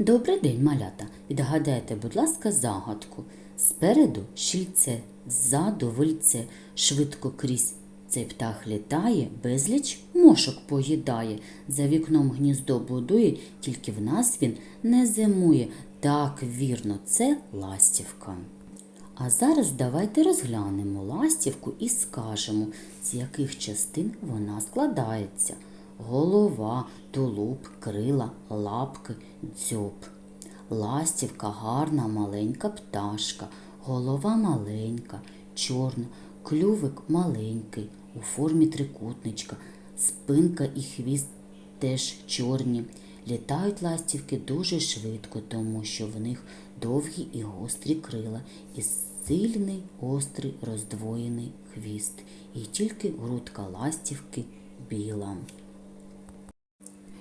Добрий день, малята. Відгадайте, будь ласка, загадку. Спереду щільце, ззаду вильце, швидко крізь. Цей птах літає, безліч мошок поїдає. За вікном гніздо будує, тільки в нас він не зимує. Так, вірно, це ластівка. А зараз давайте розглянемо ластівку і скажемо, з яких частин вона складається. Голова, тулуб, крила, лапки, дзьоб. Ластівка гарна маленька пташка, голова маленька, чорна, клювик маленький, у формі трикутничка, спинка і хвіст теж чорні. Літають ластівки дуже швидко, тому що в них довгі і гострі крила і сильний гострий роздвоєний хвіст, і тільки грудка ластівки біла.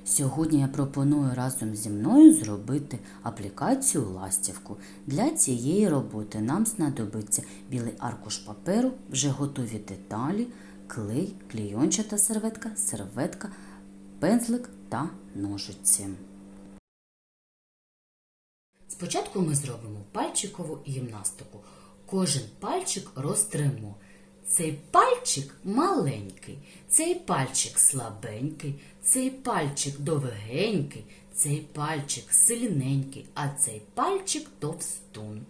Сьогодні я пропоную разом зі мною зробити аплікацію ластівку. Для цієї роботи нам знадобиться білий аркуш паперу, вже готові деталі, клей, клійончата серветка, серветка, пензлик та ножиці. Спочатку ми зробимо пальчикову гімнастику. Кожен пальчик розтримо. Цей пальчик маленький, цей пальчик слабенький, цей пальчик довгенький, цей пальчик сильненький, а цей пальчик товстун.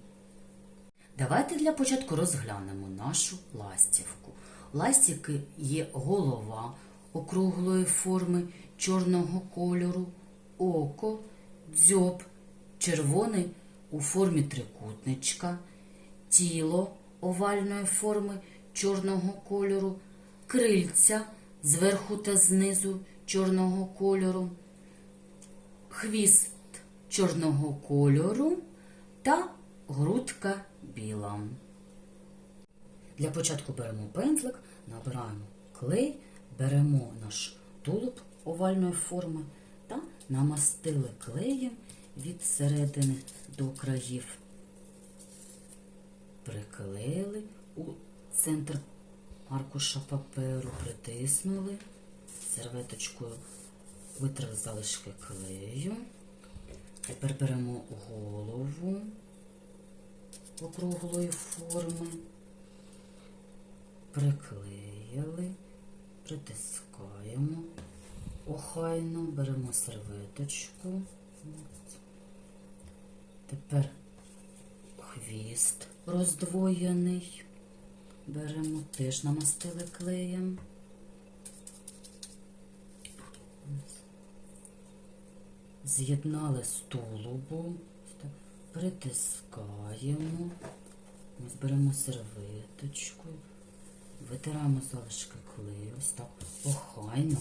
Давайте для початку розглянемо нашу ластівку. Ластівки є голова округлої форми чорного кольору, око, дзьоб, червоний у формі трикутничка, тіло овальної форми чорного кольору, крильця зверху та знизу чорного кольору, хвіст чорного кольору та грудка біла. Для початку беремо пензлик, набираємо клей, беремо наш тулуб овальної форми та намастили клеєм від середини до країв. Приклеїли у центр аркуша паперу, притиснули, серветочкою витрали залишки клею. Тепер беремо голову округлої форми, приклеїли, притискаємо охайно, беремо серветочку. Тепер хвіст роздвоєний. Беремо, теж намастили клеєм. З'єднали так, притискаємо, Ось беремо серветочку, витираємо залишки клею, ось так охайно,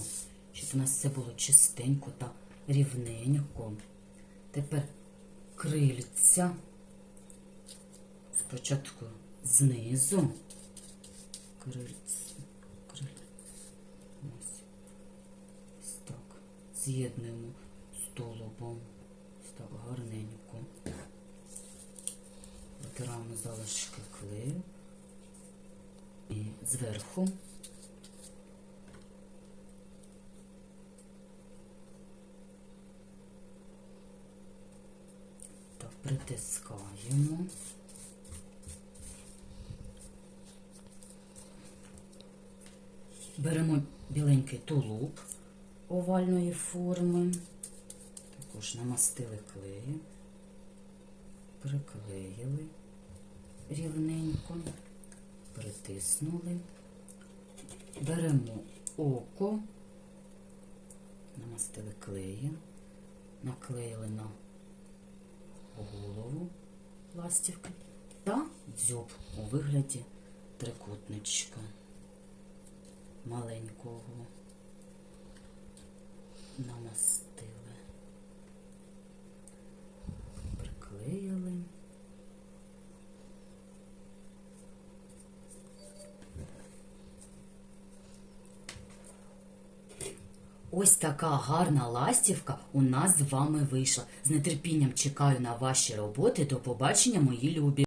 щоб у нас все було чистенько та рівненько. Тепер крильця. Спочатку знизу. Крильця. Криль. Ось. Ось так. З'єднуємо з. Ось так гарненько. Витираємо залишки клею. І зверху. Так, притискаємо. Беремо біленький тулуб овальної форми, також намастили клеєм, приклеїли рівненько, притиснули, беремо око, намастили клеєм, наклеїли на голову ластівки. Та дзьоб у вигляді трикутничка маленького намастили, приклеїли. Ось така гарна ластівка у нас з вами вийшла. З нетерпінням чекаю на ваші роботи. До побачення, мої любі!